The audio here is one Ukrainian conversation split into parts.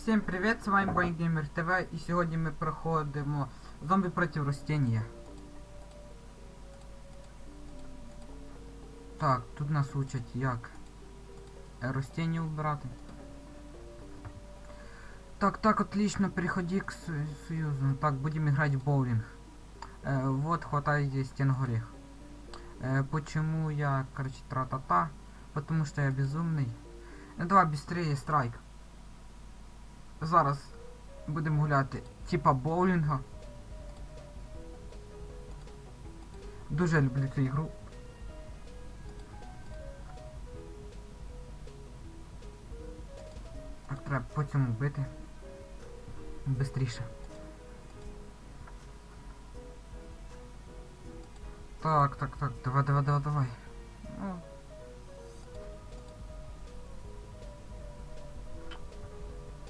Всім привіт, з вами BoingGamer TV і сьогодні ми проходимо зомбі проти ростіння. Так, тут нас учать як е, ростіння убирати. Так, так, отлично, переходи к со- союзу. Так, будем играть в боулинг. Э, вот, хватай здесь стен горіх. Э, почему я, короче, тра-та-та? Потому что я безумный. Ну давай быстрее страйк. Зараз будемо гуляти типа боулінга. Дуже люблю цю ігру. Так, треба по цьому бити. Бистріше. Так, так, так, давай, давай, давай, давай.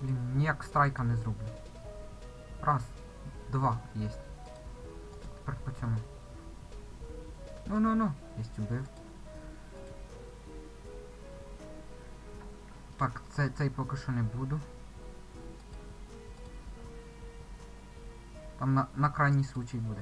Блін, ніяк страйка не зроблю. Раз, два, єсть. Тепер по цьому. Ну ну ну, єсть убив. Так, цей, цей поки що не буду. Там на, на крайній случай буде.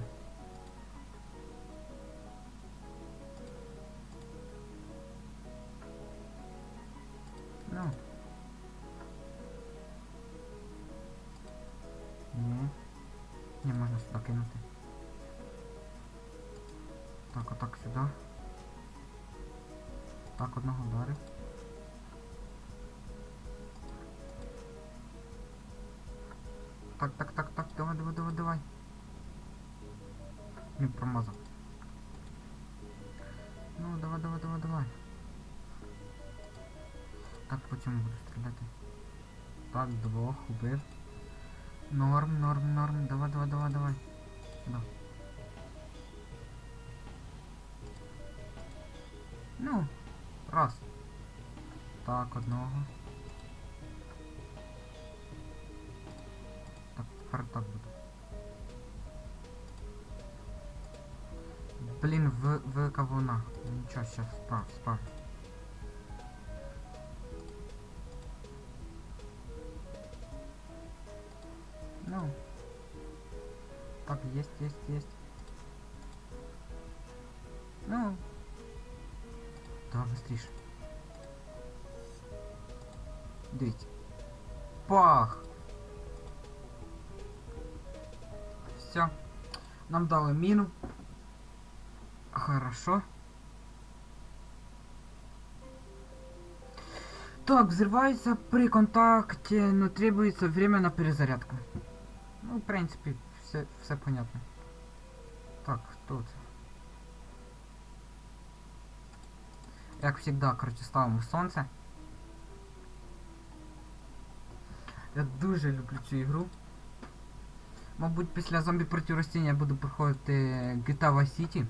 Можна сюди кинути. Так, отак сюди. Так, одного вдарив. Так, так, так, так, давай, давай, давай, давай. Не промазав. Ну, давай, давай, давай, давай. Так, по цьому буду стріляти. Так, двох убив. Норм, норм, норм. Давай, давай, давай, давай. Сюда. Ну, раз. Так, одного. Так, тепер так буде. Блін, в, в кавуна. Нічого, щас справ, справ. Ну. Так, есть, есть, есть. Ну. Давай быстрее. Дивіться. Пах! Все. Нам дали міну. Хорошо. Так, взрывается при контакте, но требуется время на перезарядку. Ну, в принципі, все, все понятно. Так, тут. Як завжди, коротше, ставимо сонце. Я дуже люблю цю ігру. Мабуть, після зомбі проти ростіння я буду проходити GTA Vice City.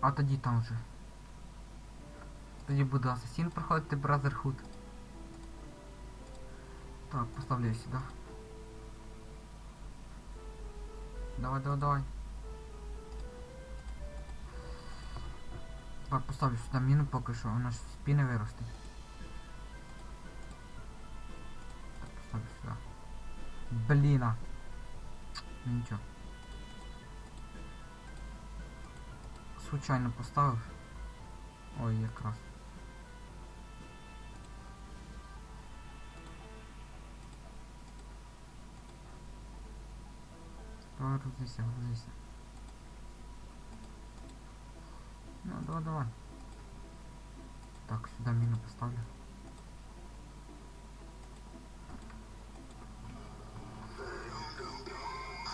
А тоді там вже. Тоді буду Асасін проходити Brotherhood. Так, поставлю сюди. Давай, давай, давай. Так, поставлю сюди міну поки що, вона ж з піни виросте. Так, поставлю сюди. Бліна. Ну нічого. Случайно поставив. Ой, якраз. грузися, грузися. Ну, давай, давай. Так, сюда мину поставлю.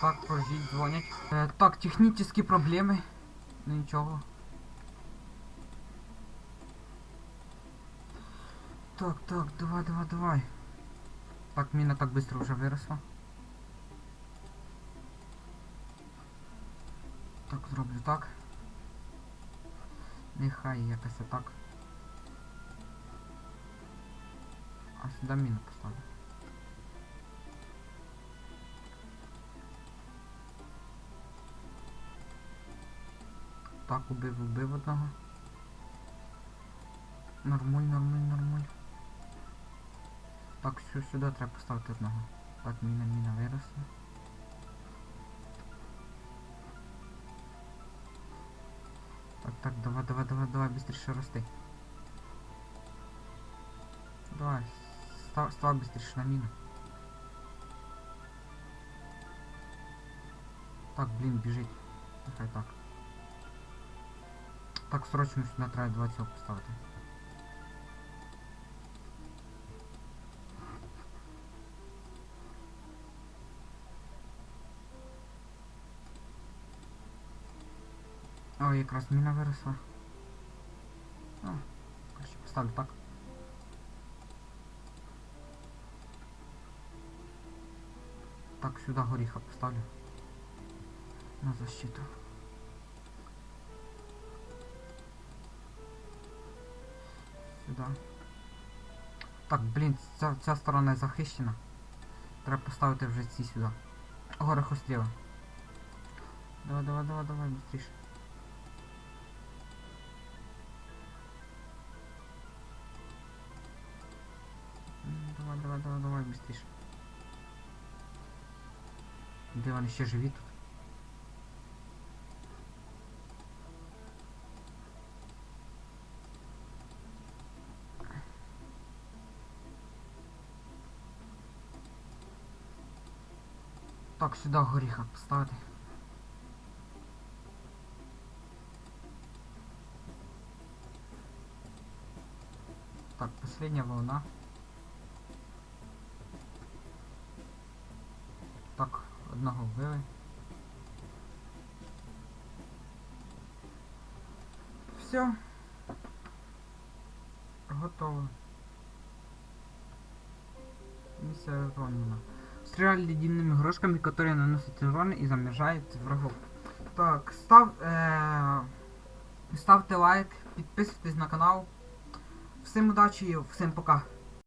Так, подождіть, дзвонять. Е, так, технічні проблеми. Ну нічого. Так, так, давай, давай, давай. Так, міна так быстро вже виросла. Так, зроблю так. Нехай якось так. А сюди міну поставлю. Так, убив, убив одного. Нормуль, нормуль, нормуль. Так, сю- сюди треба поставити одного. Так, міна, міна виросла. Так, так, давай, давай, давай, давай, быстрее рости. Давай, став, став быстрее на міну. Так, блін, біжить. Нехай так. Так, срочно сюди треба два цього поставити. Якраз міна виросла. О, короче, поставлю так. Так, сюди горіха поставлю. На защиту. Сюди. Так, блін, ця, ця сторона захищена. Треба поставити вже ці сюди. Горохостріли. Давай, давай, давай, давай, быстріше. Давай, давай, давай, давай, быстріше. Де вони ще живі тут? Так, сюди горіха поставити. Так, последняя волна. Так, одного вбили. Все. Готово. Миссия выполнена. Стреляли ледяными игрушками, которые наносят урон и замержают врагов. Так, став, е, ставте лайк, підписуйтесь на канал. Всім удачі і всім пока.